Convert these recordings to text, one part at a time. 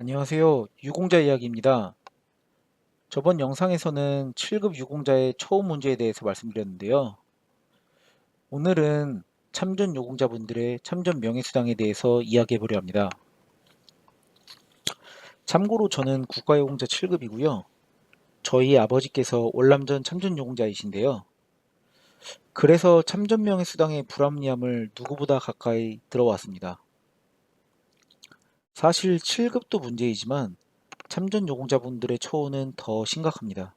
안녕하세요. 유공자 이야기입니다. 저번 영상에서는 7급 유공자의 처우 문제에 대해서 말씀드렸는데요. 오늘은 참전 유공자분들의 참전 명예수당에 대해서 이야기해 보려 합니다. 참고로 저는 국가유공자 7급이고요. 저희 아버지께서 월남전 참전 유공자이신데요. 그래서 참전 명예수당의 불합리함을 누구보다 가까이 들어왔습니다. 사실 7급도 문제이지만 참전 유공자분들의 처우는 더 심각합니다.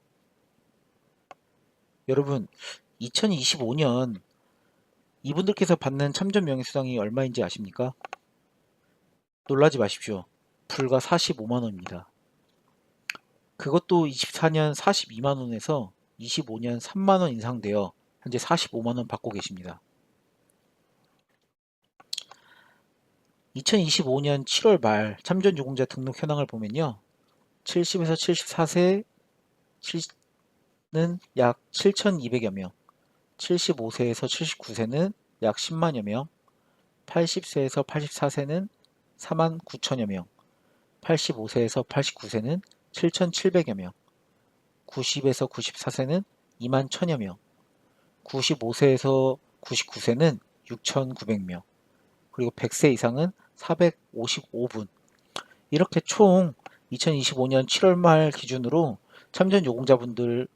여러분, 2025년 이분들께서 받는 참전 명예수당이 얼마인지 아십니까? 놀라지 마십시오. 불과 45만원입니다. 그것도 24년 42만원에서 25년 3만원 인상되어 현재 45만원 받고 계십니다. 2025년 7월 말 참전 유공자 등록 현황을 보면요. 70에서 74세 는약 7,200여 명, 75세에서 79세는 약 10만여 명, 80세에서 84세는 4만 9천여 명, 85세에서 89세는 7,700여 명, 90에서 94세는 2만 1천여 명, 95세에서 99세는 6,900명, 그리고 100세 이상은 455분. 이렇게 총 2025년 7월 말 기준으로 참전 요공자분들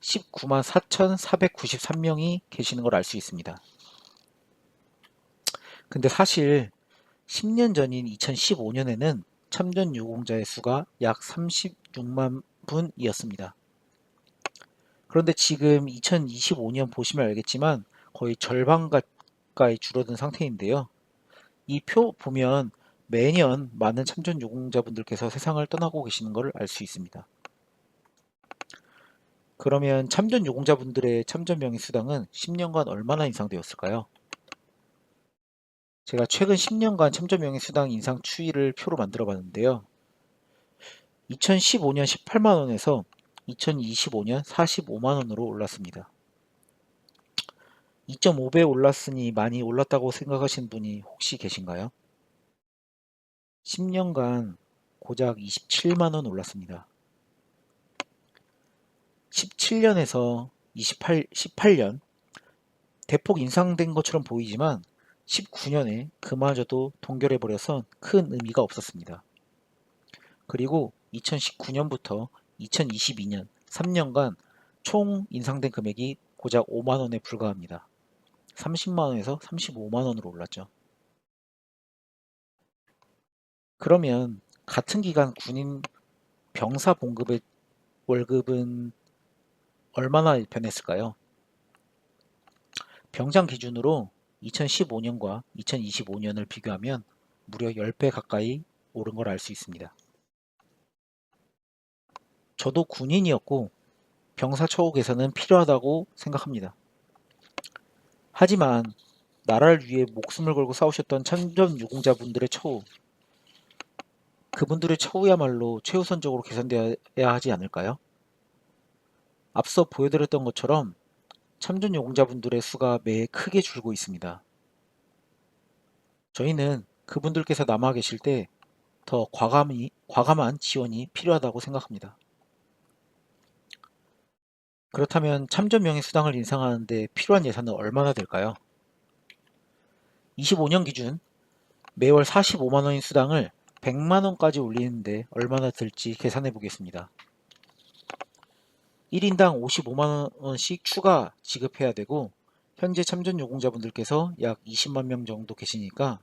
19만 4,493명이 계시는 걸 알 수 있습니다. 근데 사실 10년 전인 2015년에는 참전 유공자의 수가 약 36만 분이었습니다. 그런데 지금 2025년 보시면 알겠지만 거의 절반 가 까이 줄어든 상태인데요. 이 표 보면 매년 많은 참전 유공자분들께서 세상을 떠나고 계시는 것을 알 수 있습니다. 그러면 참전 유공자분들의 참전 명예수당은 10년간 얼마나 인상되었을까요? 제가 최근 10년간 참전 명예수당 인상 추이를 표로 만들어 봤는데요. 2015년 18만원에서 2025년 45만원으로 올랐습니다. 2.5배 올랐으니 많이 올랐다고 생각하시는 분이 혹시 계신가요? 10년간 고작 27만원 올랐습니다. 17년에서 28, 18년 대폭 인상된 것처럼 보이지만 19년에 그마저도 동결해버려서 큰 의미가 없었습니다. 그리고 2019년부터 2022년 3년간 총 인상된 금액이 고작 5만원에 불과합니다. 30만원에서 35만원으로 올랐죠. 그러면 같은 기간 군인 병사 봉급의 월급은 얼마나 변했을까요? 병장 기준으로 2015년과 2025년을 비교하면 무려 10배 가까이 오른 걸 알 수 있습니다. 저도 군인이었고 병사 처우 개선은 필요하다고 생각합니다. 하지만 나라를 위해 목숨을 걸고 싸우셨던 참전 유공자분들의 처우 그분들의 처우야말로 최우선적으로 개선되어야 하지 않을까요? 앞서 보여드렸던 것처럼 참전 유공자분들의 수가 매해 크게 줄고 있습니다. 저희는 그분들께서 남아 계실 때 더 과감히, 과감한 지원이 필요하다고 생각합니다. 그렇다면 참전 명예수당을 인상하는데 필요한 예산은 얼마나 될까요? 25년 기준 매월 45만원인 수당을 100만원까지 올리는데 얼마나 들지 계산해 보겠습니다. 1인당 55만원씩 추가 지급해야 되고 현재 참전 유공자분들께서 약 20만 명 정도 계시니까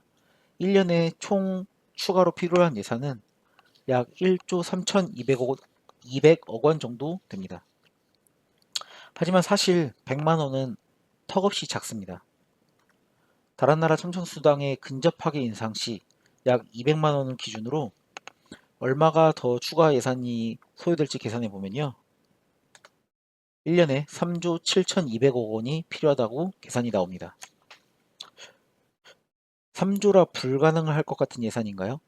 1년에 총 추가로 필요한 예산은 약 1조 3,200억 200억 원 정도 됩니다. 하지만 사실 100만원은 턱없이 작습니다. 다른 나라 참전수당에 근접하게 인상 시 약 200만원을 기준으로 얼마가 더 추가 예산이 소요될지 계산해 보면요. 1년에 3조 7,200억 원이 필요하다고 계산이 나옵니다. 3조라 불가능을 할 것 같은 예산인가요?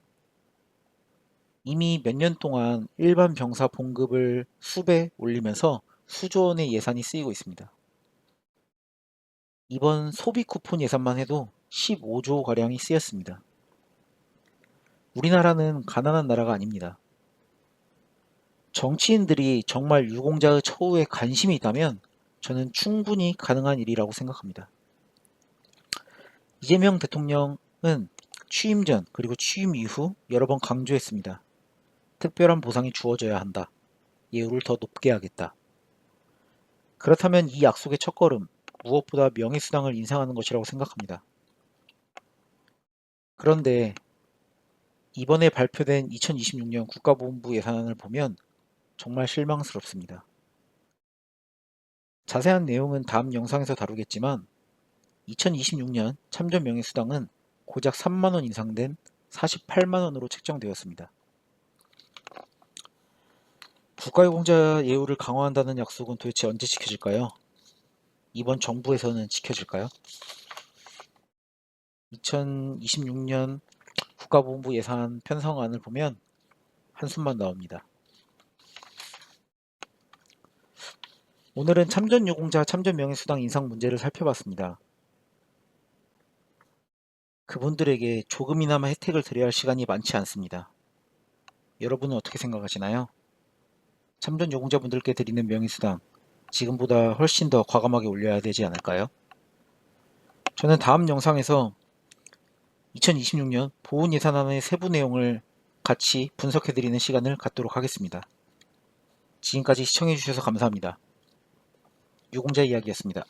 이미 몇 년 동안 일반 병사 봉급을 수배 올리면서 수조 원의 예산이 쓰이고 있습니다. 이번 소비 쿠폰 예산만 해도 15조 가량이 쓰였습니다. 우리나라는 가난한 나라가 아닙니다. 정치인들이 정말 유공자의 처우에 관심이 있다면 저는 충분히 가능한 일이라고 생각합니다. 이재명 대통령은 취임 전 그리고 취임 이후 여러 번 강조했습니다. 특별한 보상이 주어져야 한다. 예우를 더 높게 하겠다. 그렇다면 이 약속의 첫걸음, 무엇보다 명예수당을 인상하는 것이라고 생각합니다. 그런데 이번에 발표된 2026년 국가보훈부 예산안을 보면 정말 실망스럽습니다. 자세한 내용은 다음 영상에서 다루겠지만 2026년 참전 명예수당은 고작 3만원 인상된 48만원으로 책정되었습니다. 국가유공자 예우를 강화한다는 약속은 도대체 언제 지켜질까요? 이번 정부에서는 지켜질까요? 2026년 국가보훈부 예산 편성안을 보면 한숨만 나옵니다. 오늘은 참전 유공자 참전 명예수당 인상 문제를 살펴봤습니다. 그분들에게 조금이나마 혜택을 드려야 할 시간이 많지 않습니다. 여러분은 어떻게 생각하시나요? 참전 유공자분들께 드리는 명예수당 지금보다 훨씬 더 과감하게 올려야 되지 않을까요? 저는 다음 영상에서 2026년 보훈 예산안의 세부 내용을 같이 분석해드리는 시간을 갖도록 하겠습니다. 지금까지 시청해주셔서 감사합니다. 유공자 이야기였습니다.